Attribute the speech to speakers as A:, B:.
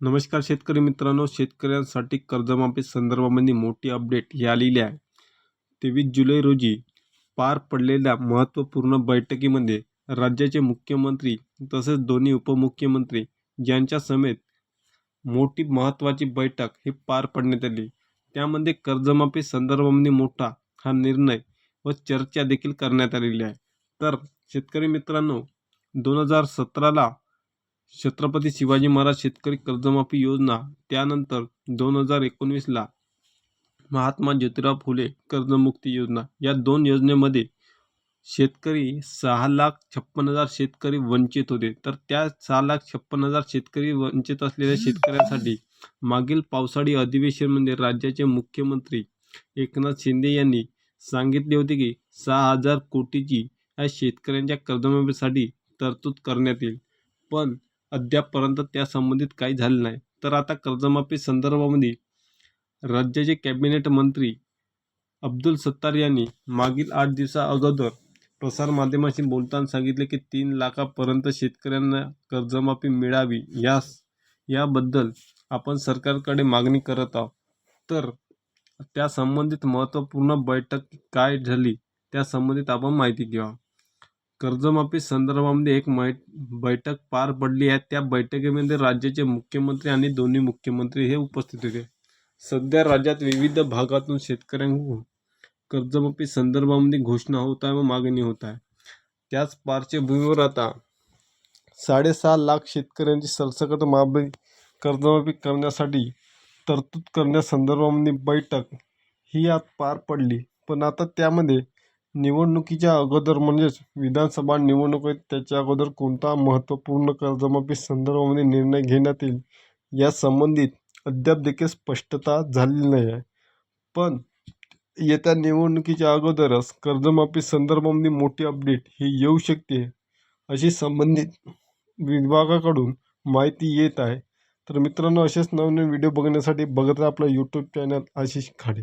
A: नमस्कार शेतकरी मित्रांनो शेतकऱ्यांसाठी कर्जमाफी संदर्भामध्ये मोठी अपडेट या आलेली आहे. तेवीस जुलै रोजी पार पडलेल्या महत्त्वपूर्ण बैठकीमध्ये राज्याचे मुख्यमंत्री तसेच दोन्ही उपमुख्यमंत्री यांच्या समेत मोठी महत्त्वाची बैठक ही पार पडण्यात आली. त्यामध्ये कर्जमाफी संदर्भामध्ये मोठा हा निर्णय व चर्चा देखील करण्यात आलेली आहे. तर शेतकरी मित्रांनो दोन हजार सतराला छत्रपती शिवाजी महाराज शेतकरी कर्जमाफी योजना त्यानंतर दोन हजार एकोणवीसला महात्मा ज्योतिराव फुले कर्जमुक्ती योजना. या दोन योजनेमध्ये शेतकरी सहा लाख छप्पन हजार शेतकरी वंचित होते. तर त्या सहा लाख छप्पन हजार शेतकरी वंचित असलेल्या शेतकऱ्यांसाठी मागील पावसाळी अधिवेशनमध्ये राज्याचे मुख्यमंत्री एकनाथ शिंदे यांनी सांगितले होते की सहा हजार कोटीची या शेतकऱ्यांच्या कर्जमाफीसाठी तरतूद करण्यात येईल. पण अद्यापपर्यंत त्या संबंधित काही झाले नाही. तर आता कर्जमाफी संदर्भामध्ये राज्याचे कॅबिनेट मंत्री अब्दुल सत्तार यांनी मागील आठ दिवसा अगोदर प्रसारमाध्यमाशी बोलताना सांगितले की तीन लाखापर्यंत शेतकऱ्यांना कर्जमाफी मिळावी यास याबद्दल आपण सरकारकडे मागणी करत आहोत. तर त्या संबंधित महत्त्वपूर्ण बैठक काय झाली त्या संबंधित आपण माहिती घ्या कर्जमाफी संदर्भामध्ये एक मै बैठक पार पडली आहे. त्या बैठकीमध्ये राज्याचे मुख्यमंत्री आणि दोन्ही मुख्यमंत्री हे उपस्थित होते. सध्या राज्यात विविध भागातून शेतकऱ्यांकडून कर्जमाफी संदर्भामध्ये घोषणा होत आहे व मागणी होत आहे. त्याच पार्श्वभूमीवर आता साडेसहा लाख शेतकऱ्यांची सरसकट माफी कर्जमाफी करण्यासाठी तरतूद करण्यासंदर्भामध्ये बैठक ही आज पार पडली. पण आता त्यामध्ये निवडणुकीच्या अगोदर म्हणजेच विधानसभा निवडणूक आहेत त्याच्या अगोदर कोणता महत्त्वपूर्ण कर्जमाफी संदर्भामध्ये निर्णय घेण्यात येईल या संबंधित अद्याप देखील स्पष्टता झालेली नाही आहे. पण येत्या निवडणुकीच्या अगोदरच कर्जमाफी संदर्भामध्ये मोठी अपडेट ही येऊ शकते अशी संबंधित विभागाकडून माहिती येत आहे. तर मित्रांनो असेच नवनवीन व्हिडिओ बघण्यासाठी बघत राहा आपला यूट्यूब चॅनल आशिष खाडे.